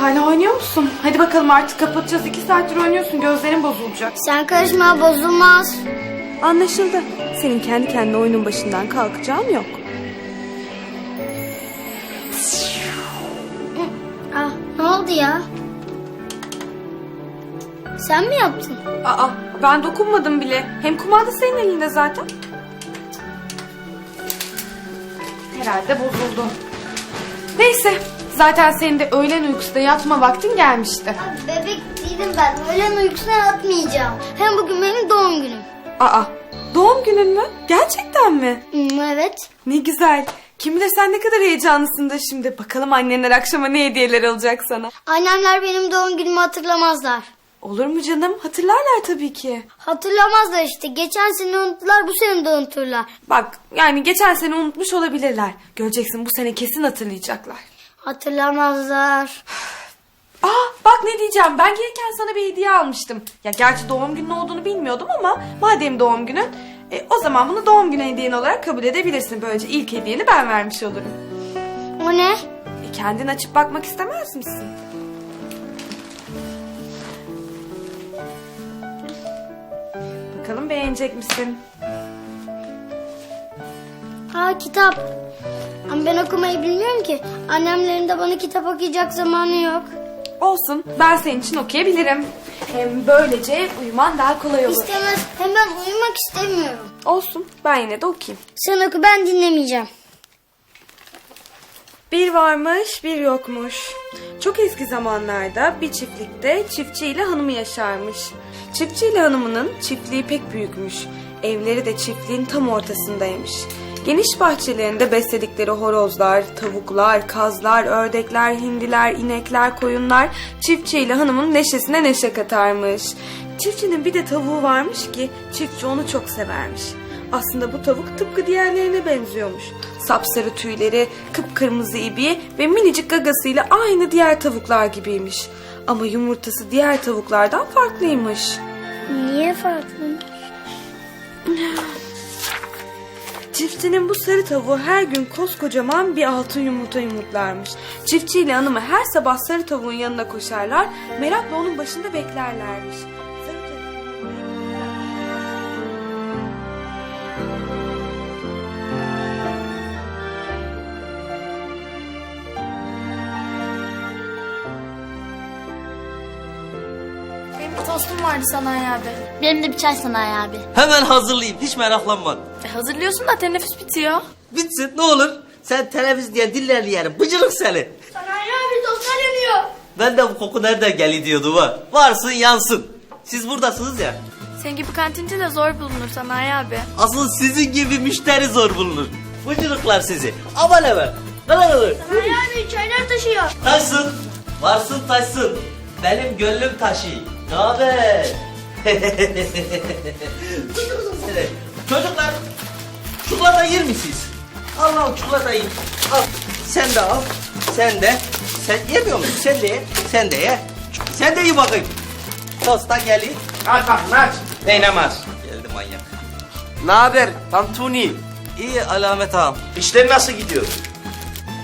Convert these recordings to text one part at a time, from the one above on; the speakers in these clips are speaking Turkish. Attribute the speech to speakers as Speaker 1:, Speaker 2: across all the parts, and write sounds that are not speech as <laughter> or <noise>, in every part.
Speaker 1: hala oynuyor musun? Hadi bakalım artık kapatacağız. İki saattir oynuyorsun. Gözlerin bozulacak.
Speaker 2: Sen karışma bozulmaz.
Speaker 1: Anlaşıldı. Senin kendi kendine oyunun başından kalkacağın yok.
Speaker 2: Ah ne oldu ya? Sen mi yaptın?
Speaker 1: Aa ben dokunmadım bile. Hem kumanda senin elinde zaten. Herhalde bozuldu. Neyse. Zaten senin de öğlen uykusunda yatma vaktin gelmişti.
Speaker 2: Bebek değilim ben. Öğlen uykusuna yatmayacağım. Hem bugün benim doğum günüm.
Speaker 1: Aa doğum günün mü? Gerçekten mi?
Speaker 2: Hmm, evet.
Speaker 1: Ne güzel. Kim bilir sen ne kadar heyecanlısın da şimdi. Bakalım annenler akşama ne hediyeler alacak sana.
Speaker 2: Annemler benim doğum günümü hatırlamazlar.
Speaker 1: Olur mu canım? Hatırlarlar tabii ki.
Speaker 2: Hatırlamazlar işte. Geçen sene unuttular bu sene de unuturlar.
Speaker 1: Bak yani geçen sene unutmuş olabilirler. Göreceksin bu sene kesin hatırlayacaklar.
Speaker 2: Hatırlamazlar.
Speaker 1: Aa bak ne diyeceğim ben gelirken sana bir hediye almıştım. Ya gerçi doğum günün olduğunu bilmiyordum ama madem doğum günün e, o zaman bunu doğum günü hediyen olarak kabul edebilirsin. Böylece ilk hediyeni ben vermiş olurum.
Speaker 2: O ne?
Speaker 1: E, kendin açıp bakmak istemez misin? Bakalım beğenecek misin?
Speaker 2: Ha kitap. Ama ben okumayı bilmiyorum ki. Annemlerin de bana kitap okuyacak zamanı yok.
Speaker 1: Olsun ben senin için okuyabilirim. Hem böylece uyuman daha kolay olur.
Speaker 2: İstemez. Hem ben uyumak istemiyorum.
Speaker 1: Olsun ben yine de okuyayım.
Speaker 2: Sen oku ben dinlemeyeceğim.
Speaker 1: Bir varmış bir yokmuş. Çok eski zamanlarda bir çiftlikte çiftçi ile hanımı yaşarmış. Çiftçi ile hanımının çiftliği pek büyükmüş. Evleri de çiftliğin tam ortasındaymış. Geniş bahçelerinde besledikleri horozlar, tavuklar, kazlar, ördekler, hindiler, inekler, koyunlar çiftçi ile hanımın neşesine neşe katarmış. Çiftçinin bir de tavuğu varmış ki çiftçi onu çok severmiş. Aslında bu tavuk tıpkı diğerlerine benziyormuş. Sapsarı tüyleri, kıpkırmızı ibiği ve minicik gagasıyla aynı diğer tavuklar gibiymiş. Ama yumurtası diğer tavuklardan farklıymış.
Speaker 2: Niye farklı? <laughs>
Speaker 1: Çiftçinin bu sarı tavuğu her gün koskocaman bir altın yumurta yumurtlarmış. Çiftçi ile hanımı her sabah sarı tavuğun yanına koşarlar, merakla onun başında beklerlermiş.
Speaker 2: Benim tostum vardı Sanayi abi. Benim de bir çay Sanayi abi.
Speaker 3: Hemen hazırlayayım hiç meraklanma.
Speaker 1: E, hazırlıyorsun da teneffüs bitiyor.
Speaker 3: Bitsin ne olur. Sen televizyon diye dillerini yerim. Bıcırık seni.
Speaker 2: Sanayi abi tostlar yanıyor.
Speaker 3: Ben de bu koku nereden geliyor diyordum ha. Varsın yansın. Siz buradasınız ya.
Speaker 4: Sen gibi kantinci de zor bulunur Sanayi abi.
Speaker 3: Asıl sizin gibi müşteri zor bulunur. Bıcırıklar sizi. Aman hemen. Hemen hemen.
Speaker 2: Sanayi abi çaylar taşıyor.
Speaker 3: Taşsın. Varsın taşsın. Benim gönlüm taşı. Ne haber? <laughs> Çocuklar çikolata yer misiniz? Al al çikolatayı. Al. Sen de al. Sen de. Sen yemiyor musun? Sen de ye. Sen de ye. Sen de ye bakayım. Tosta gelin.
Speaker 5: Aç bakın aç. Neylemez.
Speaker 3: Geldi manyak.
Speaker 5: Ne haber Tantuni?
Speaker 3: İyi alamet ağam.
Speaker 5: İşler nasıl gidiyor?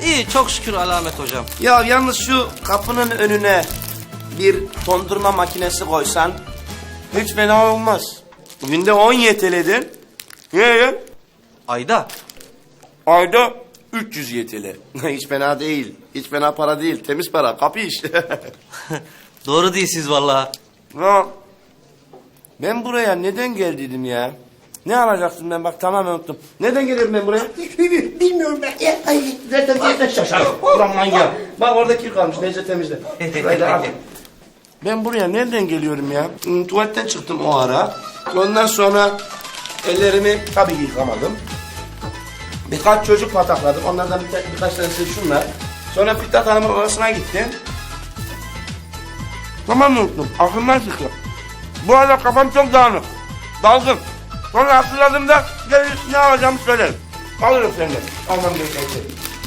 Speaker 3: İyi çok şükür alamet hocam.
Speaker 5: Ya yalnız şu kapının önüne bir dondurma makinesi koysan hiç fena olmaz. Günde 10 YTL'den ne?
Speaker 3: Ayda.
Speaker 5: Ayda 300 YTL. <laughs> hiç fena değil. Hiç fena para değil. Temiz para. Kapı iş. <laughs>
Speaker 3: Doğru değilsiniz vallahi.
Speaker 5: ya, ben buraya neden geldiydim ya? Ne alacaktım ben bak tamamen unuttum. Neden geliyorum ben buraya? <laughs> Bilmiyorum ben. Ya, Ay, zaten zaten şaşarım. Ulan manyak. Bak orada kir kalmış. Neyse temizle. Şurayı da al. Ben buraya nereden geliyorum ya? Hmm, tuvaletten çıktım o ara. Ondan sonra ellerimi tabii yıkamadım. Birkaç çocuk patakladım. Onlardan birkaç, birkaç tanesi şunlar. Sonra Fittat Hanım'ın odasına gittim. Tamam unuttum. Aklımdan çıktı. Bu arada kafam çok dağınık. Dalgın. Sonra hatırladığımda gelir ne alacağımı söylerim. Alırım senden. Almam gereken şey.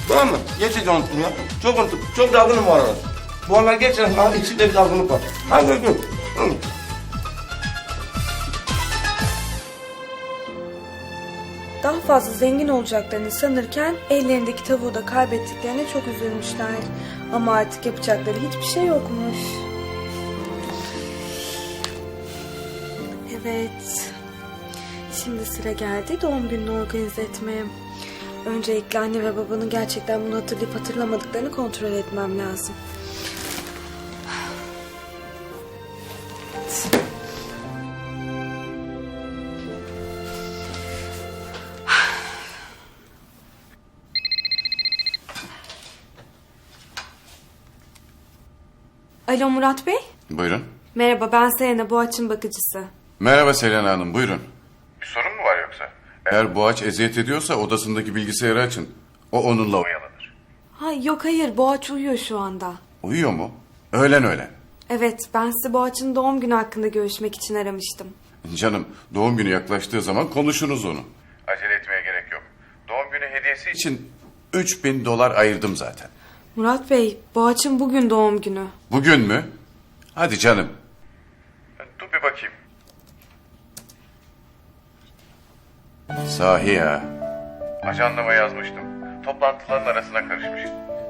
Speaker 5: Tamam mı? Gerçekten unuttum ya. Çok unuttum. Çok dalgınım bu aralar. Bu aralar gerçekten abi içimde bir dalgınlık var. Hadi. Hı.
Speaker 1: Daha fazla zengin olacaklarını sanırken ellerindeki tavuğu da kaybettiklerine çok üzülmüşler. Ama artık yapacakları hiçbir şey yokmuş. Evet. Şimdi sıra geldi doğum gününü organize etmeye. Öncelikle anne ve babanın gerçekten bunu hatırlayıp hatırlamadıklarını kontrol etmem lazım. Alo Murat Bey.
Speaker 6: Buyurun.
Speaker 1: Merhaba ben Selena Boğaç'ın bakıcısı.
Speaker 6: Merhaba Selena Hanım, buyurun. Bir sorun mu var yoksa? Eğer Boğaç eziyet ediyorsa odasındaki bilgisayarı açın. O onunla oyalanır.
Speaker 1: Ha yok hayır Boğaç uyuyor şu anda.
Speaker 6: Uyuyor mu? Öğlen öğlen.
Speaker 1: Evet ben sizi Boğaç'ın doğum günü hakkında görüşmek için aramıştım.
Speaker 6: Canım, doğum günü yaklaştığı zaman konuşunuz onu. Acele etmeye gerek yok. Doğum günü hediyesi için 3000 dolar ayırdım zaten.
Speaker 1: Murat Bey Boğaç'ın bugün doğum günü.
Speaker 6: Bugün mü? Hadi canım. Dur bir bakayım. Sahi ya. Ajandama yazmıştım. Toplantıların arasına karışmış.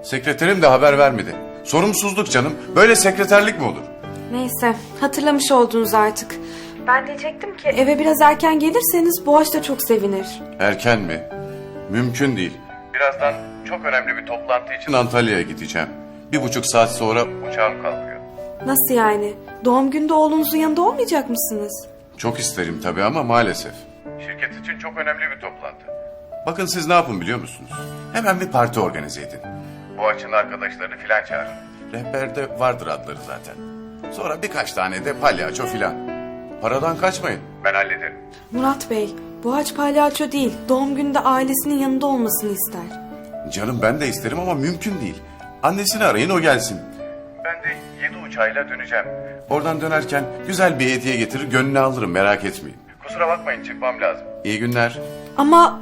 Speaker 6: Sekreterim de haber vermedi. Sorumsuzluk canım. Böyle sekreterlik mi olur?
Speaker 1: Neyse hatırlamış oldunuz artık. Ben diyecektim ki eve biraz erken gelirseniz Boğaç da çok sevinir.
Speaker 6: Erken mi? Mümkün değil. Birazdan çok önemli bir toplantı için Antalya'ya gideceğim. Bir buçuk saat sonra uçağım kalkıyor.
Speaker 1: Nasıl yani? Doğum günde oğlunuzun yanında olmayacak mısınız?
Speaker 6: Çok isterim tabii ama maalesef. Şirket için çok önemli bir toplantı. Bakın siz ne yapın biliyor musunuz? Hemen bir parti organize edin. Bu açın arkadaşlarını filan çağırın. Rehberde vardır adları zaten. Sonra birkaç tane de palyaço filan. Paradan kaçmayın. Ben hallederim.
Speaker 1: Murat Bey Boğaç palyaço değil doğum günde ailesinin yanında olmasını ister.
Speaker 6: Canım ben de isterim ama mümkün değil. Annesini arayın o gelsin. Ben de yedi uçağıyla döneceğim. Oradan dönerken güzel bir hediye getirir gönlünü alırım merak etmeyin. Kusura bakmayın çıkmam lazım. İyi günler.
Speaker 1: Ama